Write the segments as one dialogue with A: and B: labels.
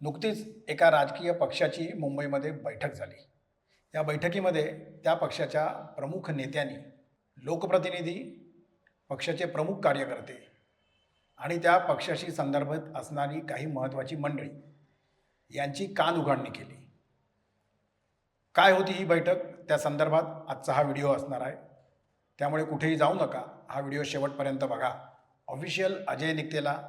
A: नुकतीच एका राजकीय पक्षाची मुंबईमध्ये बैठक झाली. या बैठकीमध्ये त्या पक्षाच्या प्रमुख नेत्यांनी लोकप्रतिनिधी पक्षाचे प्रमुख कार्यकर्ते आणि त्या पक्षाशी संदर्भात असणारी काही महत्त्वाची मंडळी यांची कान उघडणी केली. काय होती ही बैठक? त्या संदर्भात आजचा हा व्हिडिओ असणार आहे. त्यामुळे कुठेही जाऊ नका. हा व्हिडिओ शेवटपर्यंत बघा. ऑफिशियल अजय निकतेला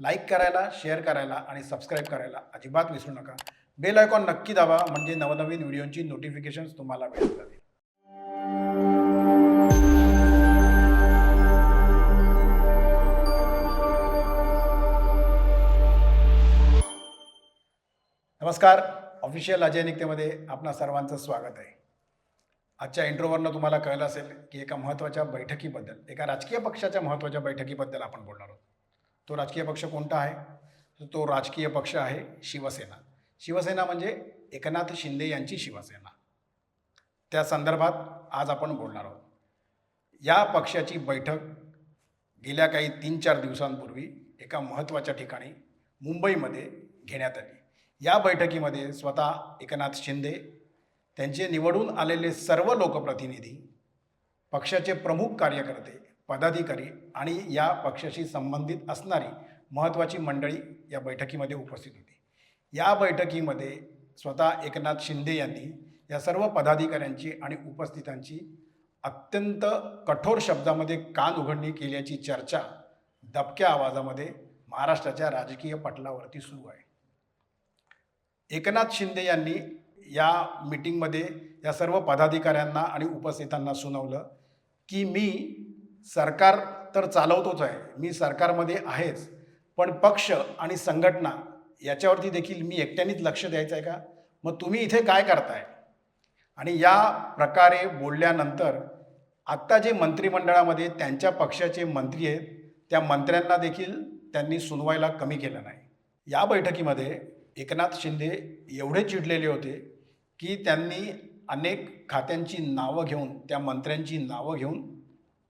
A: लाईक करायला शेअर करायला आणि सबस्क्राईब करायला अजिबात विसरू नका. बेल आयकॉन नक्की दाबा म्हणजे नवनवीन व्हिडिओंची नोटिफिकेशन्स तुम्हाला मिळत जातील. नमस्कार ऑफिशियल अजय निकतेमध्ये आपणा सर्वांचं स्वागत आहे. आजच्या इंट्रोवरनं तुम्हाला कळलं असेल की एका महत्त्वाच्या बैठकीबद्दल एका राजकीय पक्षाच्या महत्त्वाच्या बैठकीबद्दल आपण बोलणार आहोत. तो राजकीय पक्ष कोणता आहे? तो राजकीय पक्ष आहे शिवसेना. शिवसेना म्हणजे एकनाथ शिंदे यांची शिवसेना. त्या संदर्भात आज आपण बोलणार आहोत. या पक्षाची बैठक गेल्या काही तीन चार दिवसांपूर्वी एका महत्त्वाच्या ठिकाणी मुंबईमध्ये घेण्यात आली. या बैठकीमध्ये स्वतः एकनाथ शिंदे त्यांचे निवडून आलेले सर्व लोकप्रतिनिधी पक्षाचे प्रमुख कार्यकर्ते पदाधिकारी आणि या पक्षाशी संबंधित असणारी महत्त्वाची मंडळी या बैठकीमध्ये उपस्थित होती. या बैठकीमध्ये स्वतः एकनाथ शिंदे यांनी या सर्व पदाधिकाऱ्यांची आणि उपस्थितांची अत्यंत कठोर शब्दामध्ये कान उघडणी केल्याची चर्चा दबक्या आवाजामध्ये महाराष्ट्राच्या राजकीय पटलावरती सुरू आहे. एकनाथ शिंदे यांनी या मीटिंगमध्ये या सर्व पदाधिकाऱ्यांना आणि उपस्थितांना सुनावलं की मी सरकार तर चालवतोच आहे. मी सरकारमध्ये आहेच. पण पक्ष आणि संघटना याच्यावरती देखील मी एकट्यानेच लक्ष द्यायचं आहे का? मग तुम्ही इथे काय करताय? आणि या प्रकारे बोलल्यानंतर आत्ता जे मंत्रिमंडळामध्ये त्यांच्या पक्षाचे मंत्री आहेत त्या मंत्र्यांना देखील त्यांनी सुनवायला कमी केलं नाही. या बैठकीमध्ये एकनाथ शिंदे एवढे चिडलेले होते की त्यांनी अनेक खात्यांची नावं घेऊन त्या मंत्र्यांची नावं घेऊन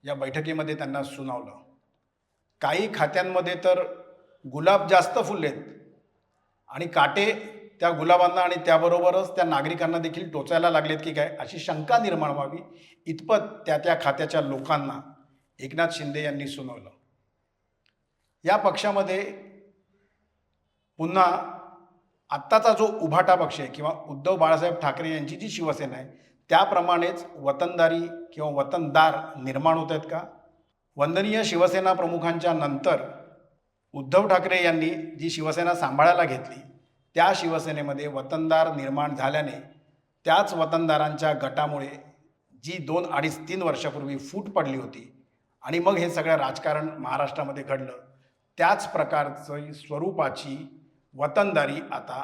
A: या बैठकीमध्ये त्यांना सुनावलं. काही खात्यांमध्ये तर गुलाब जास्त फुललेत. आणि काटे त्या गुलाबांना आणि त्याबरोबरच त्या नागरिकांना देखील टोचायला लागलेत की काय अशी शंका निर्माण व्हावी इतपत त्या त्या खात्याच्या लोकांना एकनाथ शिंदे यांनी सुनावलं. या पक्षामध्ये पुन्हा आत्ताचा जो उभाटा पक्ष आहे किंवा उद्धव बाळासाहेब ठाकरे यांची जी शिवसेना आहे त्याप्रमाणेच वतनदारी किंवा वतनदार निर्माण होत आहेत का? वंदनीय शिवसेना प्रमुखांच्या नंतर उद्धव ठाकरे यांनी जी शिवसेना सांभाळायला घेतली त्या शिवसेनेमध्ये वतनदार निर्माण झाल्याने त्याच वतनदारांच्या गटामुळे जी दोन अडीच तीन वर्षापूर्वी फूट पडली होती आणि मग हे सगळं राजकारण महाराष्ट्रामध्ये घडलं त्याच प्रकारचं स्वरूपाची वतनदारी आता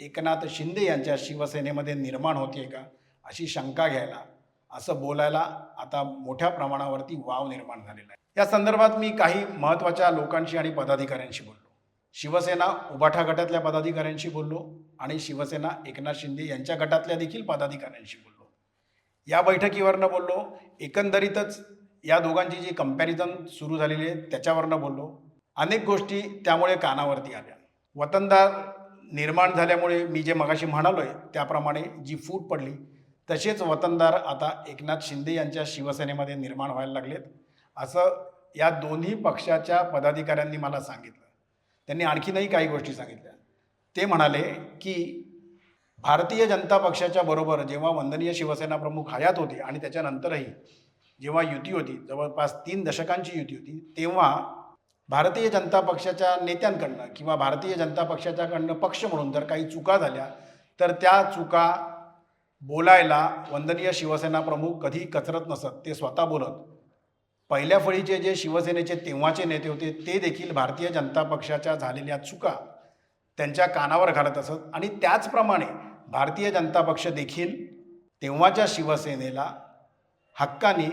A: एकनाथ शिंदे यांच्या शिवसेनेमध्ये निर्माण होते का? अशी शंका घ्यायला. असं बोलायला आता मोठ्या प्रमाणावरती वाव निर्माण झालेला आहे. या संदर्भात मी काही महत्त्वाच्या लोकांशी आणि पदाधिकाऱ्यांशी बोललो. शिवसेना उबाठा गटातल्या पदाधिकाऱ्यांशी बोललो आणि शिवसेना एकनाथ शिंदे यांच्या गटातल्या देखील पदाधिकाऱ्यांशी बोललो. या बैठकीवरनं बोललो एकंदरीतच या दोघांची जी कंपॅरिझन सुरू झालेली आहे त्याच्यावरनं बोललो. अनेक गोष्टी त्यामुळे कानावरती आल्या. वतनदार निर्माण झाल्यामुळे मी जे मगाशी म्हणालो आहे त्याप्रमाणे जी फूट पडली तसेच वतनदार आता एकनाथ शिंदे यांच्या शिवसेनेमध्ये निर्माण व्हायला लागलेत. असं या दोन्ही पक्षाच्या पदाधिकाऱ्यांनी मला सांगितलं. त्यांनी आणखीनही काही गोष्टी सांगितल्या. ते म्हणाले की भारतीय जनता पक्षाच्या बरोबर जेव्हा वंदनीय शिवसेना प्रमुख हयात होते आणि त्याच्यानंतरही जेव्हा युती होती जवळपास तीन दशकांची युती होती तेव्हा भारतीय जनता पक्षाच्या नेत्यांकडनं किंवा भारतीय जनता पक्षाच्याकडनं पक्ष म्हणून जर काही चुका झाल्या तर त्या चुका बोलायला वंदनीय शिवसेना प्रमुख कधी कचरत नसत ते स्वतः बोलत. पहिल्या फळीचे जे शिवसेनेचे तेव्हाचे नेते होते ते देखील भारतीय जनता पक्षाच्या झालेल्या चुका त्यांच्या कानावर घालत असत. आणि त्याचप्रमाणे भारतीय जनता पक्ष देखील तेव्हाच्या शिवसेनेला हक्काने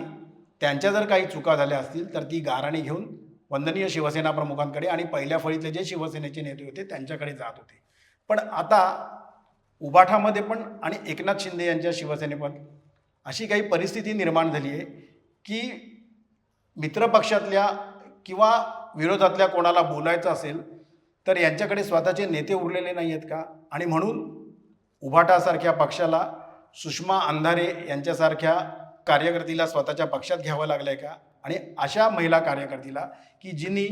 A: त्यांच्या जर काही चुका झाल्या असतील तर ती गाराणी घेऊन वंदनीय शिवसेना प्रमुखांकडे आणि पहिल्या फळीतले जे शिवसेनेचे नेते होते त्यांच्याकडे जात होते. पण आता उबाठामध्ये पण आणि एकनाथ शिंदे यांच्या शिवसेने पण अशी काही परिस्थिती निर्माण झाली आहे की मित्रपक्षातल्या किंवा विरोधातल्या कोणाला बोलायचं असेल तर यांच्याकडे स्वतःचे नेते उरलेले नाही आहेत का? आणि म्हणून उभाटासारख्या पक्षाला सुषमा अंधारे यांच्यासारख्या कार्यकर्तीला स्वतःच्या पक्षात घ्यावं लागलं आहे का? आणि अशा महिला कार्यकर्तीला की जिनी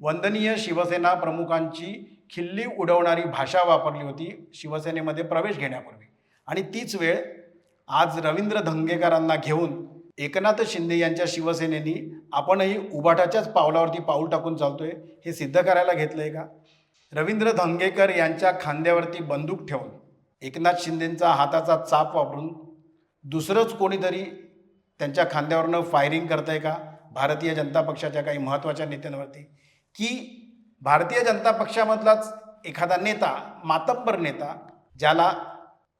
A: वंदनीय शिवसेना प्रमुखांची खिल्ली उडवणारी भाषा वापरली होती शिवसेनेमध्ये प्रवेश घेण्यापूर्वी. आणि तीच वेळ आज रवींद्र धंगेकरांना घेऊन एकनाथ शिंदे यांच्या शिवसेनेनी आपणही उभाटाच्याच पावलावरती पाऊल टाकून चालतोय हे सिद्ध करायला घेतलंय का? रवींद्र धंगेकर यांच्या खांद्यावरती बंदूक ठेवून एकनाथ शिंदेंचा हाताचा चाप वापरून दुसरंच कोणीतरी त्यांच्या खांद्यावरनं फायरिंग करतंय का? भारतीय जनता पक्षाच्या काही महत्त्वाच्या नेत्यांवरती. की भारतीय जनता पक्षामधलाच एखादा नेता मातब्बर नेता ज्याला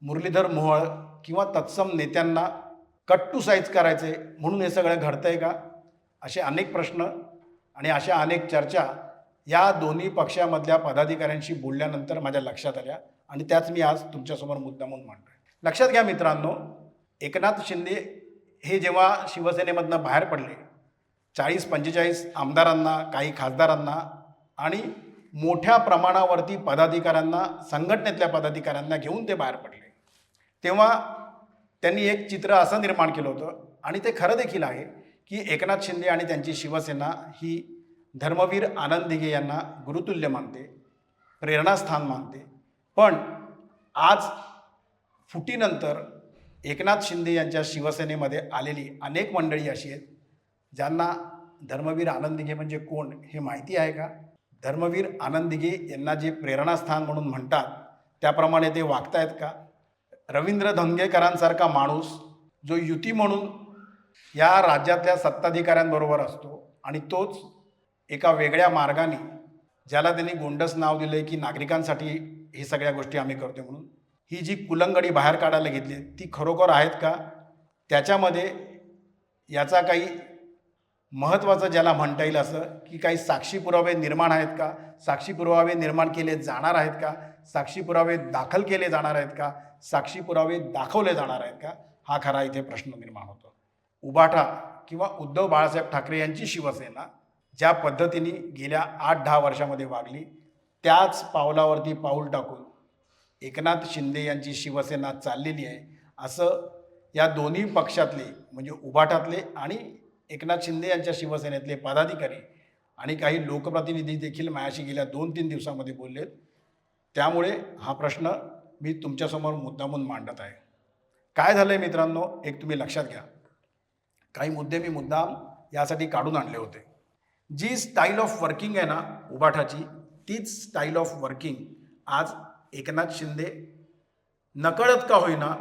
A: मुरलीधर मोहोळ किंवा तत्सम नेत्यांना कट्टू साईज करायचे म्हणून हे सगळं घडतंय का? असे अनेक प्रश्न आणि अशा अनेक चर्चा या दोन्ही पक्षामधल्या पदाधिकाऱ्यांशी बोलल्यानंतर माझ्या लक्षात आल्या आणि त्याच मी आज तुमच्यासमोर मुद्दा म्हणून मांडतोय. लक्षात घ्या मित्रांनो एकनाथ शिंदे हे जेव्हा शिवसेनेमधनं बाहेर पडले चाळीस पंचेचाळीस आमदारांना काही खासदारांना आणि मोठ्या प्रमाणावरती पदाधिकाऱ्यांना संघटनेतल्या पदाधिकाऱ्यांना घेऊन ते बाहेर पडले. तेव्हा त्यांनी एक चित्र असं निर्माण केलं होतं आणि ते खरं देखील आहे की एकनाथ शिंदे आणि त्यांची शिवसेना ही धर्मवीर आनंद दिघे यांना गुरुतुल्य मानते प्रेरणास्थान मानते. पण आज फुटीनंतर एकनाथ शिंदे यांच्या शिवसेनेमध्ये आलेली अनेक मंडळी अशी आहेत ज्यांना धर्मवीर आनंद दिघे म्हणजे कोण हे माहिती आहे का? धर्मवीर आनंदिगे यांना जे प्रेरणास्थान म्हणून म्हणतात त्याप्रमाणे ते वागतायत का? रवींद्र धंगेकरांसारखा माणूस जो युती म्हणून या राज्यातल्या सत्ताधिकाऱ्यांबरोबर असतो आणि तोच एका वेगळ्या मार्गाने ज्याला त्यांनी गोंडस नाव दिलं आहे की नागरिकांसाठी हे सगळ्या गोष्टी आम्ही करतो म्हणून ही जी कुलंगडी बाहेर काढायला घेतली ती खरोखर आहेत का? त्याच्यामध्ये याचा काही महत्त्वाचं ज्याला म्हणता येईल असं की काही साक्षी पुरावे निर्माण आहेत का? साक्षी पुरावे निर्माण केले जाणार आहेत का? साक्षी पुरावे दाखल केले जाणार आहेत का? साक्षी पुरावे दाखवले जाणार आहेत का? हा खरा इथे प्रश्न निर्माण होतो. उबाठा किंवा उद्धव बाळासाहेब ठाकरे यांची शिवसेना ज्या पद्धतीने गेल्या आठ दहा वर्षामध्ये वागली त्याच पावलावरती पाऊल टाकून एकनाथ शिंदे यांची शिवसेना चाललेली आहे. असं या दोन्ही पक्षातले म्हणजे उबाटातले आणि एकनाथ शिंदे यांच्या शिवसेनेतले पदाधिकारी आणि काही लोकप्रतिनिधी देखील माझ्याशी गेल्या दोन तीन दिवसामध्ये बोललेत. त्यामुळे हा प्रश्न मी तुमच्यासमोर मुद्दामून मांडत आहे. काय झालं आहे मित्रांनो? एक तुम्ही लक्षात घ्या. काही मुद्दे मी मुद्दाम यासाठी काढून आणले होते. जी स्टाईल ऑफ वर्किंग आहे ना उबाठाची तीच स्टाईल ऑफ वर्किंग आज एकनाथ शिंदे नकळत का होईना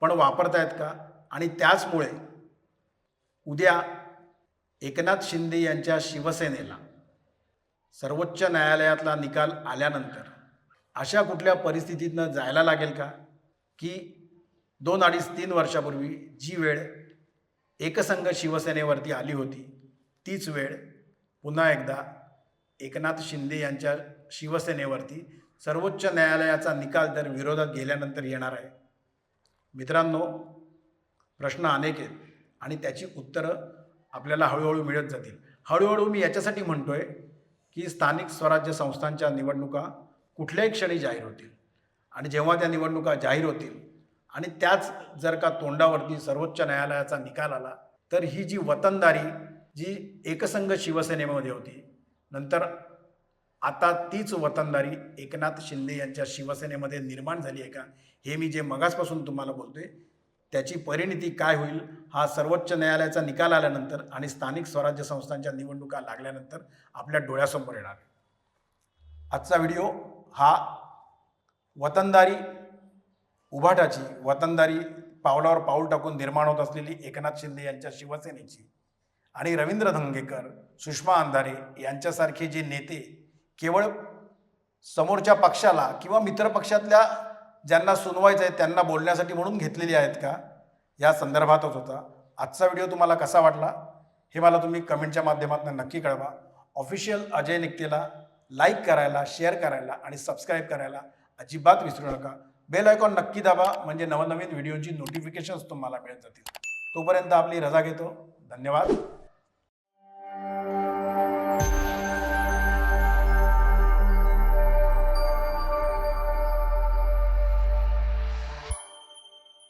A: पण वापरतायत का? आणि त्याचमुळे उद्या एकनाथ शिंदे यांच्या शिवसेनेला सर्वोच्च न्यायालयातला निकाल आल्यानंतर अशा कुठल्या परिस्थितीतनं जायला लागेल का? की दोन अडीच तीन वर्षापूर्वी जी वेळ एकसंघ शिवसेनेवरती आली होती तीच वेळ पुन्हा एकदा एकनाथ शिंदे यांच्या शिवसेनेवरती सर्वोच्च न्यायालयाचा निकाल तर विरोधात गेल्यानंतर येणार आहे. मित्रांनो प्रश्न अनेक आहेत. आणि त्याची उत्तरं आपल्याला हळूहळू मिळत जातील. हळूहळू मी याच्यासाठी म्हणतो आहे की स्थानिक स्वराज्य संस्थांच्या निवडणुका कुठल्याही क्षणी जाहीर होतील. आणि जेव्हा त्या निवडणुका जाहीर होतील आणि त्याच जर का तोंडावरती सर्वोच्च न्यायालयाचा निकाल आला तर ही जी वतनदारी जी एकसंघ शिवसेनेमध्ये होती नंतर आता तीच वतनदारी एकनाथ शिंदे यांच्या शिवसेनेमध्ये निर्माण झाली आहे का हे मी जे मगासपासून तुम्हाला बोलतो आहे त्याची परिणिती काय होईल हा सर्वोच्च न्यायालयाचा निकाल आल्यानंतर आणि स्थानिक स्वराज्य संस्थांच्या निवडणुका लागल्यानंतर आपल्या डोळ्यासमोर येणार. आजचा व्हिडिओ हा वतनदारी उभाटाची वतनदारी पावलावर पाऊल टाकून निर्माण होत असलेली एकनाथ शिंदे यांच्या शिवसेनेची आणि रवींद्र धंगेकर सुषमा अंधारे यांच्यासारखे जे नेते केवळ समोरच्या पक्षाला किंवा मित्रपक्षातल्या ज्यांना सुनवायचं आहे त्यांना बोलण्यासाठी म्हणून घेतलेली आहेत का? या संदर्भातच होता. आजचा व्हिडिओ तुम्हाला कसा वाटला? हे मला तुम्ही कमेंटच्या माध्यमातून नक्की कळवा. ऑफिशियल अजय निकतेला लाईक करायला शेअर करायला आणि सबस्क्राईब करायला अजिबात विसरू नका. बेल आयकॉन नक्की दाबा म्हणजे नवनवीन व्हिडिओची नोटिफिकेशन्स तुम्हाला मिळत जातील. तोपर्यंत आपली रजा घेतो. धन्यवाद.